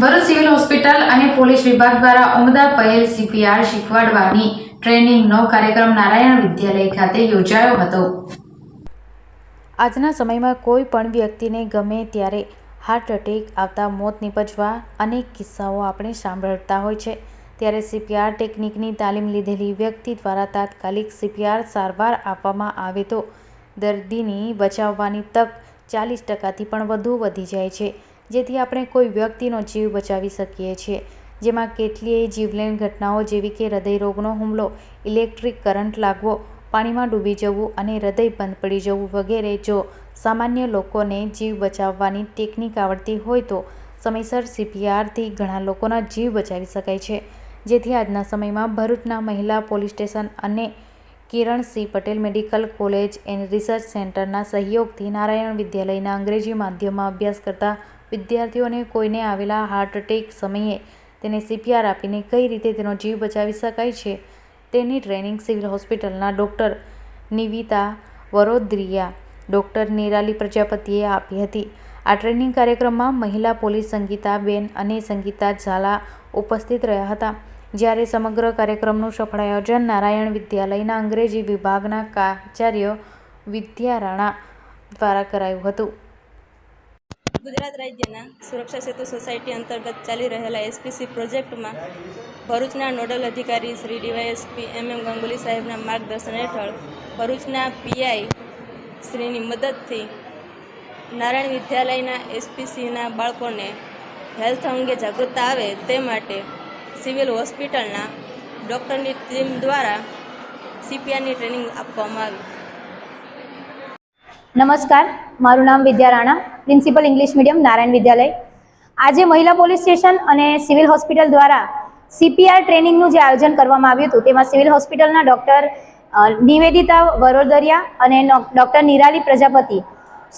Bharuch civil hospital અને police વિભાગ દ્વારા ઉમદા પહેલ સીપીઆર શીખવાડવાની ટ્રેનિંગનો કાર્યક્રમ નારાયણ વિદ્યાલય ખાતે યોજાયો હતો. આજના સમયમાં કોઈ પણ વ્યક્તિને ગમે ત્યારે હાર્ટ એટેક આવતા મોત નીપજવા અનેક કિસ્સાઓ આપણે સાંભળતા હોય છે. ત્યારે સીપીઆર ટેકનિકની તાલીમ લીધેલી વ્યક્તિ દ્વારા તાત્કાલિક સીપીઆર સારવાર આપવામાં આવે તો દર્દીની બચાવવાની તક ચાલીસ ટકાથી પણ વધુ વધી જાય છે. જેથી આપણે કોઈ વ્યક્તિનો જીવ બચાવી શકીએ છીએ. જેમાં કેટલીય જીવલેણ ઘટનાઓ જેવી કે હૃદયરોગનો હુમલો, ઇલેક્ટ્રિક કરંટ લાગવો, પાણીમાં ડૂબી જવું અને હૃદય બંધ પડી જવું વગેરે જો સામાન્ય લોકોને જીવ બચાવવાની ટેકનિક આવડતી હોય તો સમયસર સીપીઆરથી ઘણા લોકોના જીવ બચાવી શકાય છે. જેથી આજના સમયમાં ભરૂચના મહિલા પોલીસ સ્ટેશન અને Kiran Singh Patel medical college and research સેન્ટરના સહયોગથી નારાયણ વિદ્યાલયના અંગ્રેજી માધ્યમમાં અભ્યાસ કરતા વિદ્યાર્થીઓને કોઈને આવેલા હાર્ટ એટેક સમયે તેને સીપીઆર આપીને કઈ રીતે તેનો જીવ બચાવી શકાય છે, તેની ટ્રેનિંગ સિવિલ હોસ્પિટલના ડૉક્ટર નિવિતા વરોદ્રિયા ડૉક્ટર નિરાલી પ્રજાપતિએ આપી હતી. આ ટ્રેનિંગ કાર્યક્રમમાં મહિલા પોલીસ સંગીતાબેન અને સંગીતા ઝાલા ઉપસ્થિત રહ્યા હતા, જ્યારે સમગ્ર કાર્યક્રમનું સફળ આયોજન નારાયણ વિદ્યાલયના અંગ્રેજી વિભાગના આચાર્ય વિદ્યા રાણા દ્વારા કરાયું હતું. ગુજરાત રાજ્યના સુરક્ષા સેતુ સોસાયટી અંતર્ગત ચાલી રહેલા એસપીસી પ્રોજેક્ટમાં ભરૂચના નોડલ અધિકારી Shri DYSP M M Ganguly સાહેબના માર્ગદર્શન હેઠળ ભરૂચના પીઆઈ શ્રીની મદદથી નારાયણ વિદ્યાલયના એસપીસીના બાળકોને હેલ્થ અંગે જાગૃતતા આવે તે માટે સિવિલ હોસ્પિટલના ડૉક્ટરની ટીમ દ્વારા સીપીઆરની ટ્રેનિંગ આપવામાં આવી. નમસ્કાર, મારું નામ Vidya Rana, principal English medium, Narayan Vidyalaya. આજે મહિલા પોલીસ સ્ટેશન અને સિવિલ હોસ્પિટલ દ્વારા સીપીઆર ટ્રેનિંગનું જે આયોજન કરવામાં આવ્યું હતું, તેમાં સિવિલ હોસ્પિટલના ડૉક્ટર નિવેદિતા વરોદરિયા અને ડૉક્ટર નિરાલી પ્રજાપતિ,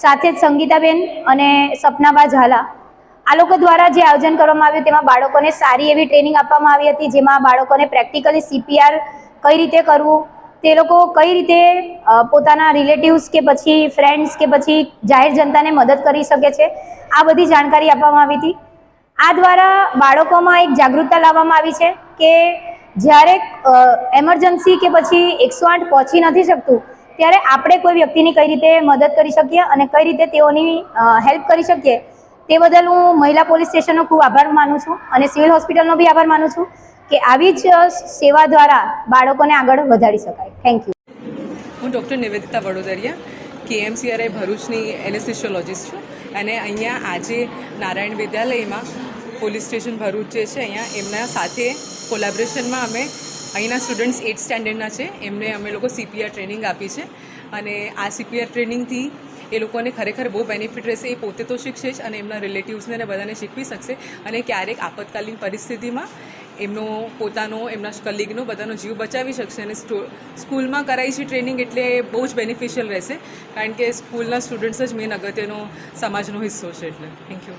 સાથે જ સંગીતાબેન અને સપનાબા ઝાલા. આ લોકો દ્વારા જે આયોજન કરવામાં આવ્યું, તેમાં બાળકોને સારી એવી ટ્રેનિંગ આપવામાં આવી હતી, જેમાં બાળકોને પ્રેક્ટિકલી સીપીઆર કઈ રીતે કરવું તે લોકો કઈ રીતે પોતાના રિલેટિવ્સ કે પછી ફ્રેન્ડ્સ કે પછી જાહેર જનતાને મદદ કરી શકે છે? આ બધી જાણકારી આપવામાં આવી હતી. આ દ્વારા બાળકોમાં એક જાગૃતતા લાવવામાં આવી છે કે જ્યારે એમરજન્સી કે પછી એકસો આઠ પહોંચી નથી શકતું, ત્યારે આપણે કોઈ વ્યક્તિની કઈ રીતે મદદ કરી શકીએ અને કઈ રીતે તેઓની હેલ્પ કરી શકીએ, તે બદલ હું મહિલા પોલીસ સ્ટેશનનો ખૂબ આભાર માનું છું અને સિવિલ હોસ્પિટલનો બી આભાર માનું છું. કે આવી જ સેવા દ્વારા બાળકોને આગળ વધારી શકાય. થેન્ક યુ હું ડૉક્ટર નિવેદિતા વડોદરિયા, કેએમસીઆરઆઈ ભરૂચની એનેસ્થેશિયોલોજિસ્ટ છું અને અહીંયા આજે નારાયણ વિદ્યાલયમાં પોલીસ સ્ટેશન ભરૂચ જે છે, અહીંયા એમના સાથે કોલેબરેશનમાં અમે અહીંના સ્ટુડન્ટ્સ એટ સ્ટેન્ડર્ડના છે, એમને અમે લોકો સીપીઆર ટ્રેનિંગ આપી છે અને આ સીપીઆર ટ્રેનિંગથી એ લોકોને ખરેખર બહુ બેનિફિટ રહેશે, એ પોતે તો શીખશે જ અને એમના રિલેટિવ્સને બધાને શીખવી શકશે અને ક્યારેક આપતકાલીન પરિસ્થિતિમાં એમનો પોતાનો, એમના કલીગનો બધાનો જીવ બચાવી શકશે અને સ્કૂલમાં કરાઈ છે ટ્રેનિંગ એટલે બહુ જ બેનિફિશિયલ રહેશે. કારણ કે સ્કૂલના સ્ટુડન્ટ્સ જ મેન અગત્યનો સમાજનો હિસ્સો છે એટલે. Thank you